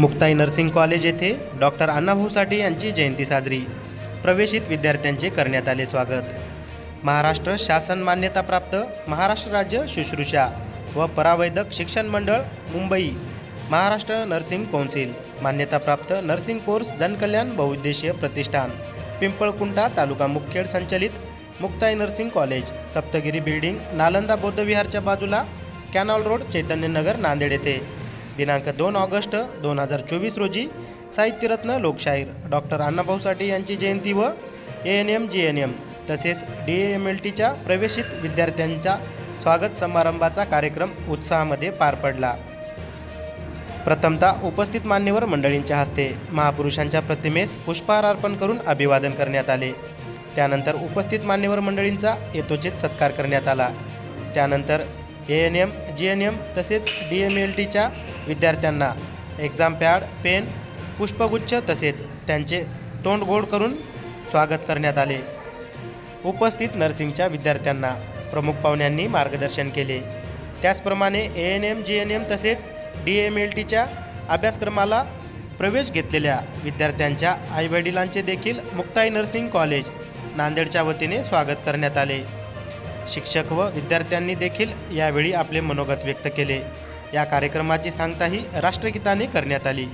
Muktai nursing college येथे doctor Annabhau Sathe यांची जयंती साजरी. प्रवेशित विद्यार्थ्यांचे करण्यात आले स्वागत. महाराष्ट्र शासन मान्यताप्राप्त महाराष्ट्र राज्य शुश्रूषा व परावैदक शिक्षण मंडळ मुंबई. Maharashtra nursing council. मान्यताप्राप्त नर्सिंग कोर्स जनकल्याण बहुउद्देशीय प्रतिष्ठान. पिंपळकुंटा तालुका मुखेड संचलित Muktai nursing college. Saptagiri building Nalanda बौद्धविहारच्या बाजूला कॅनॉल रोड चैतन्यनगर नांदेड येथे. दिनांक दोन ऑगस्ट दोन हजार चोवीस रोजी साहित्यरत्न लोकशाहीर डॉक्टर अण्णाभाऊ साठे यांची जयंती व A N M G N M तसेच डी एम एल टीच्या प्रवेशित विद्यार्थ्यांच्या स्वागत समारंभाचा कार्यक्रम उत्साहामध्ये पार पडला. प्रथमतः उपस्थित मान्यवर मंडळींच्या हस्ते महापुरुषांच्या प्रतिमेस पुष्पहार अर्पण करून अभिवादन करण्यात आले. त्यानंतर उपस्थित मान्यवर मंडळींचा यथोचित सत्कार करण्यात आला. त्यानंतर A N M G N M तसेच डी एम एल टीच्या विद्यार्थ्यांना एक्झाम पॅड पेन पुष्पगुच्छ तसेच त्यांचे तोंड गोड करून स्वागत करण्यात आले. उपस्थित नर्सिंगच्या विद्यार्थ्यांना प्रमुख पाहुण्यांनी मार्गदर्शन केले. त्याचप्रमाणे A N M G N M तसेच डी एम एल टीच्या अभ्यासक्रमाला प्रवेश घेतलेल्या विद्यार्थ्यांच्या आईवडिलांचे देखील मुक्ताई नर्सिंग कॉलेज नांदेडच्या वतीने स्वागत करण्यात आले. शिक्षक व विद्यार्थ्यांनी देखील यावेळी आपले मनोगत व्यक्त केले. या कार्यक्रमाची सांगताही राष्ट्रगीताने करण्यात आली.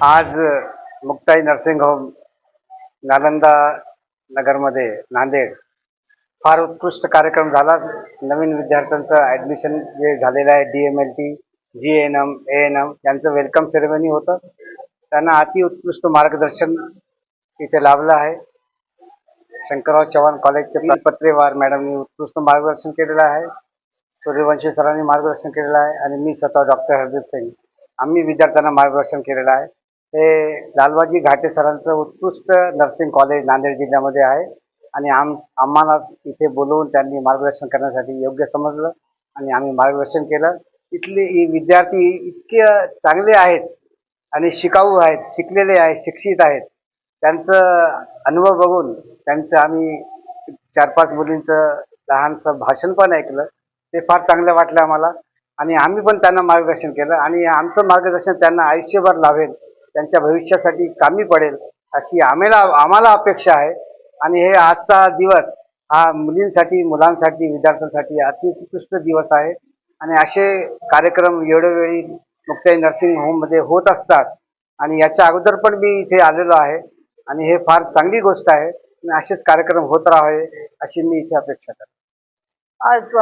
आज मुक्ताई नर्सिंग होम नालंदा नगरमध्ये नांदेड फार उत्कृष्ट कार्यक्रम झाला. नवीन विद्यार्थ्यांचं ॲडमिशन जे झालेलं आहे D M L T G N M A N M यांचं वेलकम सेरेमनी होतं. त्यांना अति उत्कृष्ट मार्गदर्शन इथे लाभलं आहे. शंकरराव चव्हाण कॉलेजचे पत्रेवार मॅडमनी उत्कृष्ट मार्गदर्शन केलेलं आहे. सूर्यवंशी सरांनी मार्गदर्शन केलेलं आहे आणि मी स्वतः डॉक्टर हरदीप सिंग. आम्ही विद्यार्थ्यांना मार्गदर्शन केलेलं आहे. हे लालबाजी घाटे सरांचं उत्कृष्ट नर्सिंग कॉलेज नांदेड जिल्ह्यामध्ये आहे. आणि आम आम्हाला इथे बोलवून त्यांनी मार्गदर्शन करण्यासाठी योग्य समजलं आणि आम्ही मार्गदर्शन केलं. इथले विद्यार्थी इतके चांगले आहेत आणि शिकाऊ आहेत शिकलेले आहेत शिक्षित आहेत. त्यांचं अनुभव बघून त्यांचं आम्ही चार पाच मुलींचं लहानसं भाषण पण ऐकलं. ते फार चांगलं वाटलं आम्हाला. आणि आम्ही पण त्यांना मार्गदर्शन केलं आणि आमचं मार्गदर्शन त्यांना आयुष्यभर लावेल त्यांच्या भविष्यासाठी कामी पडेल अशी आम्हाला आम्हाला अपेक्षा आहे. आणि हे आजचा दिवस हा मुलींसाठी मुलांसाठी विद्यार्थ्यांसाठी अतिउत्कृष्ट दिवस आहे. आणि असे कार्यक्रम वेळोवेळी मुक्ताई नर्सिंग होममध्ये होत असतात. आणि याच्या अगोदर पण मी इथे आलेलो आहे. आणि हे फार चांगली गोष्ट आहे. आणि असेच कार्यक्रम होत राहावे अशी मी इथे अपेक्षा करतो. आज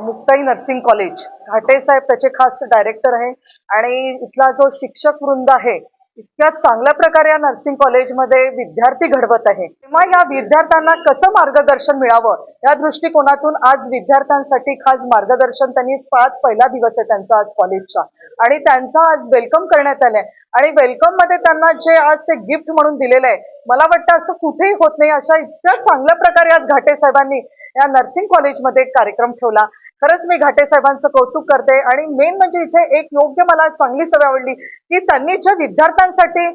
मुक्ताई नर्सिंग कॉलेज. घाटे साहेब त्याचे खास डायरेक्टर आहे आणि इथला जो शिक्षक वृंद आहे इतक्या चांगल्या प्रकारे या नर्सिंग कॉलेजमध्ये विद्यार्थी घडवत आहे. तेव्हा या विद्यार्थ्यांना कसं मार्गदर्शन मिळावं? या दृष्टिकोनातून आज विद्यार्थ्यांसाठी खास मार्गदर्शन त्यांनी आज पहिला दिवस आहे त्यांचा आज कॉलेजचा. आणि त्यांचा आज वेलकम करण्यात आलाय. आणि वेलकममध्ये त्यांना जे आज ते गिफ्ट म्हणून दिलेलं आहे मला वाटतं असं कुठेही होत नाही. अशा इतक्या चांगल्या प्रकारे आज घाटे साहेबांनी या नर्सिंग कॉलेजमध्ये एक कार्यक्रम ठेवला. खरंच मी घाटे साहेबांचं कौतुक करते आणि मेन म्हणजे इथे एक योग्य मला चांगली सवय आवडली की त्यांनी ज्या विद्यार्थ्यांसाठी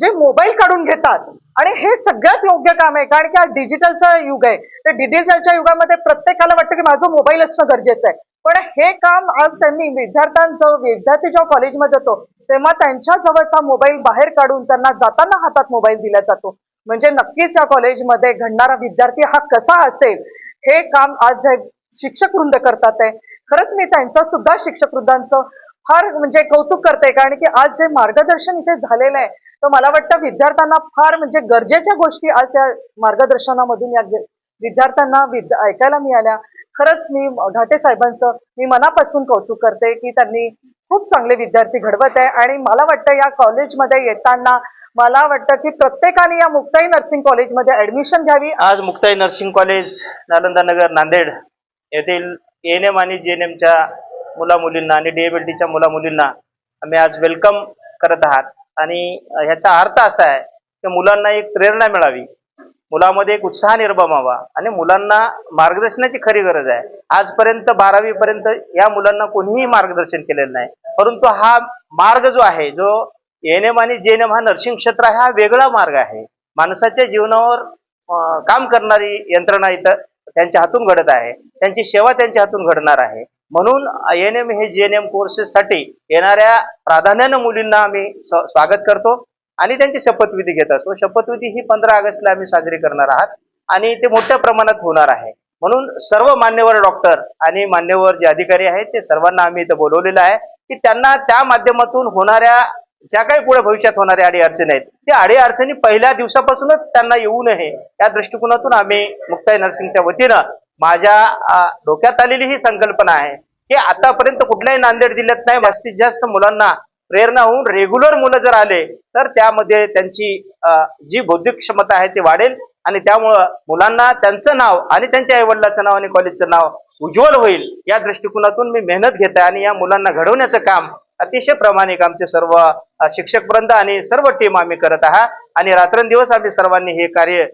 जे मोबाईल काढून घेतात आणि हे सगळ्यात योग्य काम आहे. कारण की हा डिजिटलचा युग आहे. तर डिजिटलच्या युगामध्ये प्रत्येकाला वाटतं की माझं मोबाईल असणं गरजेचं आहे. पण हे काम आज त्यांनी विद्यार्थ्यांचं विद्यार्थी जेव्हा कॉलेजमध्ये येतो तेव्हा त्यांच्या जवळचा मोबाईल बाहेर काढून त्यांना जाताना हातात मोबाईल दिला जातो. म्हणजे नक्कीच या कॉलेजमध्ये घडणारा विद्यार्थी हा कसा असेल हे काम आज शिक्षक वृंद करतात आहे खरंच मी त्यांचं सुद्धा शिक्षक वृद्धांचं फार म्हणजे कौतुक करते. कारण की आज जे मार्गदर्शन इथे झालेलं आहे तर मला वाटतं विद्यार्थ्यांना फार म्हणजे गरजेच्या गोष्टी आज या मार्गदर्शनामधून या विद्यार्थ्यांना विद ऐकायला मिळाल्या. खरंच मी घाटे साहेबांचं मी मनापासून कौतुक करते की त्यांनी खूप चांगले विद्यार्थी घडवत आहे. आणि मला वाटतं या कॉलेजमध्ये येताना मला वाटतं की प्रत्येकाने या मुक्ताई नर्सिंग कॉलेजमध्ये ऍडमिशन घ्यावी. आज मुक्ताई नर्सिंग कॉलेज नालंदा नगर नांदेड येथील एन एम आणि जे एन एमच्या मुला मुलींना आणि डीएबीटीच्या मुला मुलींना आम्ही आज वेलकम करत आहात. आणि ह्याचा अर्थ असा आहे की मुलांना एक प्रेरणा मिळावी. मुलामध्ये एक उत्साह निर्माण आणि मुलांना मार्गदर्शनाची खरी गरज आहे. आजपर्यंत बारावी पर्यंत या मुलांना कोणीही मार्गदर्शन केलेलं नाही. परंतु हा मार्ग जो आहे जो एन एम आणि जे एन एम हा नर्सिंग क्षेत्र हा वेगळा मार्ग आहे. माणसाच्या जीवनावर काम करणारी यंत्रणा इथं त्यांच्या हातून घडत आहे. त्यांची सेवा त्यांच्या हातून घडणार आहे. म्हणून एन एम हे जे एन एम कोर्सेससाठी येणाऱ्या प्राधान्यानं मुलींना आम्ही स्वागत करतो. आणि त्यांची शपथविधी घेत असतो. शपथविधी ही पंधरा ऑगस्टला आम्ही साजरी करणार आहात आणि ते मोठ्या प्रमाणात होणार आहे. म्हणून सर्व मान्यवर डॉक्टर आणि मान्यवर जे अधिकारी आहेत ते सर्वांना आम्ही इथं बोलवलेलं आहे की त्यांना त्या माध्यमातून होणाऱ्या ज्या काही पुढे भविष्यात होणाऱ्या अडी अडचणी आहेत त्या अडी अडचणी पहिल्या दिवसापासूनच त्यांना येऊ नये या दृष्टिकोनातून आम्ही मुक्ताई नर्सिंगच्या वतीनं माझ्या डोक्यात आलेली ही संकल्पना आहे की आतापर्यंत कुठल्याही नांदेड जिल्ह्यात नाही जास्तीत जास्त मुलांना प्रेरणा होऊन रेग्युलर मुलं जर आले तर त्यामध्ये त्यांची जी बौद्धिक क्षमता आहे ती वाढेल. आणि त्यामुळं मुलांना त्यांचं नाव आणि त्यांच्या आईवडिलाचं नाव आणि कॉलेजचं नाव उज्ज्वल होईल. या दृष्टिकोनातून मी मेहनत घेत आहे आणि या मुलांना घडवण्याचं काम अतिशय प्रामाणिक आमचे सर्व शिक्षक वृंद आणि सर्व टीम आम्ही करत आहात. आणि रात्रंदिवस आम्ही सर्वांनी हे कार्य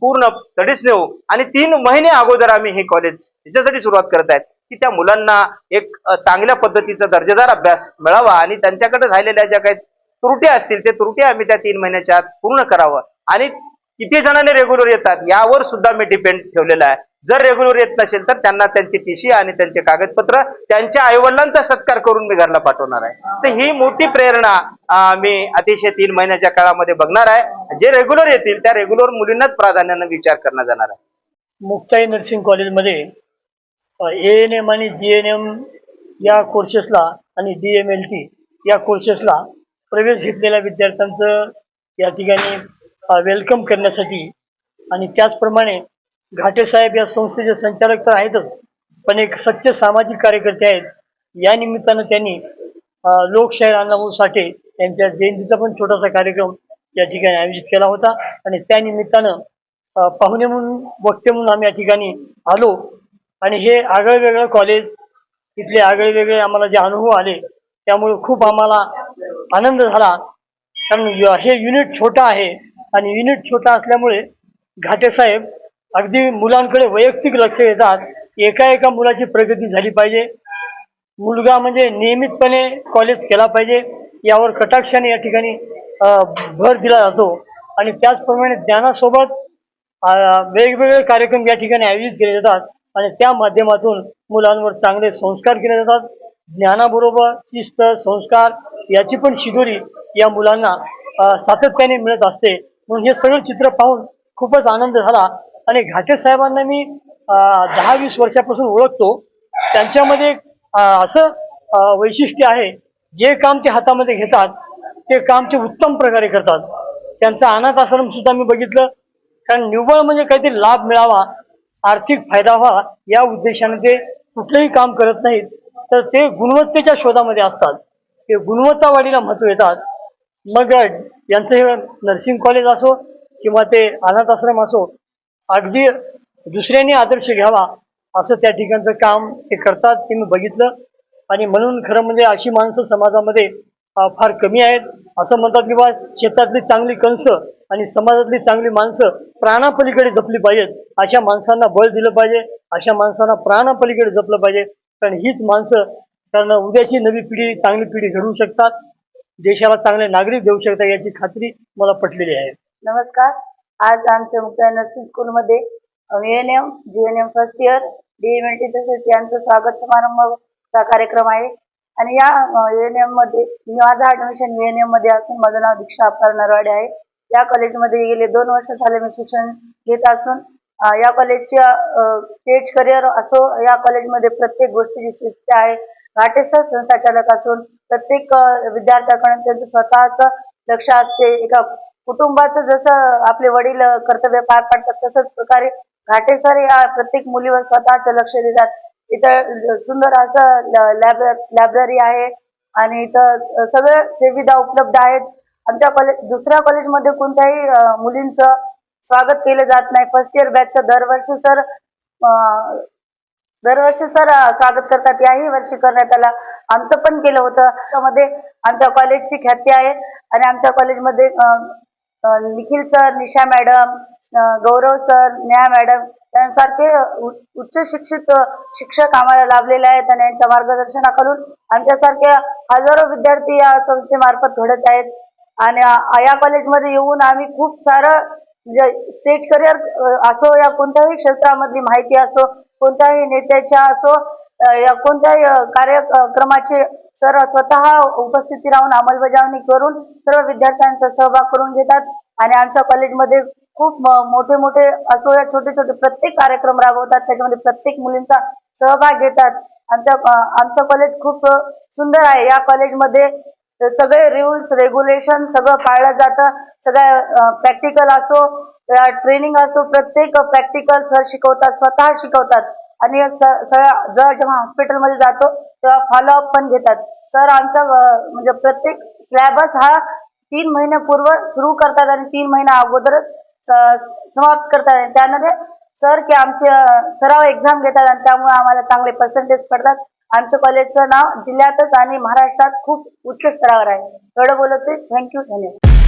पूर्ण तडीस नेऊ. आणि तीन महिने अगोदर आम्ही हे कॉलेज याच्यासाठी सुरुवात करत आहेत. की त्या मुलांना एक चांगल्या पद्धतीचा दर्जेदार अभ्यास मिळावा आणि त्यांच्याकडे राहिलेल्या ज्या काही त्रुटी असतील ते त्रुटी आम्ही त्या तीन महिन्याच्या आत पूर्ण करावं. आणि किती जणांनी रेग्युलर येतात यावर सुद्धा मी डिपेंड ठेवलेला आहे. जर रेग्युलर येत नसेल तर त्यांना त्यांची टीसी आणि त्यांचे कागदपत्र त्यांच्या आईवडिलांचा सत्कार करून मी घरला पाठवणार आहे. तर ही मोठी प्रेरणा मी अतिशय तीन महिन्याच्या काळामध्ये बघणार आहे. जे रेग्युलर येतील त्या रेग्युलर मुलींनाच प्राधान्यानं विचार करण्यात जाणार आहे. मुक्ताई नर्सिंग कॉलेजमध्ये ए एन एम आणि जी एन एम या कोर्सेसला आणि डी एम एल टी या कोर्सेसला प्रवेश घेतलेल्या विद्यार्थ्यांचं या ठिकाणी वेलकम करण्यासाठी आणि त्याचप्रमाणे घाटेसाहेब या संस्थेचे संचालक तर आहेतच पण एक सच्चे सामाजिक कार्यकर्ते आहेत. या निमित्तानं त्यांनी लोकशाहीर अण्णाभाऊ साठे यांच्या जयंतीचा पण छोटासा कार्यक्रम या ठिकाणी आयोजित केला होता. आणि त्या निमित्तानं पाहुणे म्हणून वक्ते म्हणून आम्ही या ठिकाणी आलो. आणि हे आगळं वेगळं कॉलेज इथले आगळे वेगळे आम्हाला जे अनुभव आले त्यामुळे खूप आम्हाला आनंद झाला. कारण य- हे युनिट छोटं आहे आणि युनिट छोटा असल्यामुळे घाटे साहेब अगदी मुलांकडे वैयक्तिक लक्ष देतात. एका एका मुलाची प्रगती झाली पाहिजे. मुलगा म्हणजे नियमितपणे कॉलेज केला पाहिजे. यावर कटाक्षाने या ठिकाणी भर दिला जातो. आणि त्याचप्रमाणे ज्ञानासोबत वेगवेगळे कार्यक्रम या ठिकाणी आयोजित केले जातात. आणि त्या माध्यमातून मुलांवर चांगले संस्कार केले जातात. ज्ञानाबरोबर शिस्त संस्कार याची पण शिदोरी या मुलांना सातत्याने मिळत असते. म्हणून हे सगळं चित्र पाहून खूपच आनंद झाला. आणि घाटे साहेबांना मी दहा वीस वर्षापासून ओळखतो. त्यांच्यामध्ये एक, असं वैशिष्ट्य आहे. जे काम ते हातामध्ये घेतात ते काम ते उत्तम प्रकारे करतात. त्यांचा अनाथ आश्रम सुद्धा मी बघितलं. कारण निव्वळ म्हणजे काहीतरी लाभ मिळावा आर्थिक फायदा व्हावा या उद्देशाने ते कुठलंही काम करत नाहीत तर ते गुणवत्तेच्या शोधामध्ये असतात. ते गुणवत्तावाढीला महत्त्व येतात मग यांचं हे नर्सिंग कॉलेज असो किंवा ते अनाथ आश्रम असो अगदी दुसऱ्यांनी आदर्श घ्यावा असं त्या ठिकाणचं काम ते करतात ते मी बघितलं. आणि म्हणून खरं म्हणजे अशी माणसं समाजामध्ये फार कमी आहेत. असं म्हणतात की बा शेतातली चांगली कणसं आणि समाजातली चांगली माणसं प्राणापलीकडे जपली पाहिजेत. अशा माणसांना बळ दिलं पाहिजे. अशा माणसांना प्राणापलीकडे जपलं पाहिजे. कारण हीच माणसं कारण उद्याची नवी पिढी चांगली पिढी घडवू शकतात. देशाला चांगले नागरिक देऊ शकतात याची खात्री मला पटलेली आहे. नमस्कार. आज आमच्या मुक्ताई नर्सिंग स्कूलमध्ये N M G N M first year D M L T तसेच यांचा स्वागत समारंभचा कार्यक्रम आहे. आणि या एन एममध्ये माझं ऍडमिशन एन एममध्ये असून माझं नाव दीक्षा अपार नरवाडे आहे. या कॉलेजमध्ये गेले दोन वर्ष झाले मी शिक्षण घेत असून या कॉलेजच्या तेज करिअर असो या कॉलेजमध्ये प्रत्येक गोष्टीची शिक्षा आहे घाटेसर संस्थाचालक असून प्रत्येक विद्यार्थ्याकडून त्यांचं स्वतःचं लक्ष असते. एका कुटुंबाचं जसं आपले वडील कर्तव्य पार पाडतात तसंच प्रकारे घाटेसर या प्रत्येक मुलीवर स्वतःच लक्ष देतात. इथं सुंदर असं लॅब लायब्ररी आहे आणि इथं स- सगळं सुविधा उपलब्ध आहेत. आमच्या कॉलेज दुसऱ्या कॉलेजमध्ये कोणत्याही मुलींचं स्वागत केलं जात नाही. फर्स्ट इयर बॅचचं दरवर्षी सर दरवर्षी सर स्वागत करतात. याही वर्षी करण्यात आला. आमचं पण केलं होतं. त्यामध्ये आमच्या कॉलेजची ख्याती आहे. आणि आमच्या कॉलेजमध्ये Nikhil sir Nisha madam Gaurav sir न्या मॅडम यांसारखे उ- उच्च शिक्षित शिक्षक आम्हाला लाभलेले आहेत. आणि यांच्या मार्गदर्शनाखालून आमच्यासारख्या हजारो विद्यार्थी या संस्थेमार्फत घडत आहेत. आणि या कॉलेजमध्ये येऊन आम्ही खूप सारं म्हणजे स्टेज करिअर असो या कोणत्याही क्षेत्रामधली माहिती असो कोणत्याही नेत्याच्या असो या कोणत्याही कार्यक्रमाचे सर स्वतः उपस्थिती राहून अंमलबजावणी करून सर्व विद्यार्थ्यांचा सहभाग करून घेतात. आणि आमच्या कॉलेजमध्ये खूप मोठे मोठे असो या छोटे छोटे प्रत्येक कार्यक्रम राबवतात. त्याच्यामध्ये प्रत्येक मुलींचा सहभाग घेतात. आमच्या आमचं कॉलेज खूप सुंदर आहे. या कॉलेजमध्ये सगळे रूल्स रेग्युलेशन सगळं पाळलं जातं. सगळ्या प्रॅक्टिकल असो ट्रेनिंग असो प्रत्येक प्रॅक्टिकल सर शिकवतात स्वतः शिकवतात. आणि स- सगळ्या जर जेव्हा हॉस्पिटलमध्ये जातो तेव्हा फॉलोअप पण घेतात. सर आमच्या म्हणजे प्रत्येक स्लॅबच हा तीन महिन्यापूर्व सुरू करतात आणि तीन महिन्या अगोदरच स- समाप्त करतात. आणि सर की आमचे सराव एक्झाम घेतात आणि त्यामुळे आम्हाला चांगले पर्सेंटेज पडतात. आमच्या कॉलेजचं नाव जिल्ह्यातच आणि महाराष्ट्रात खूप उच्च स्तरावर आहे. एवढं बोलते थँक्यू धन्यवाद.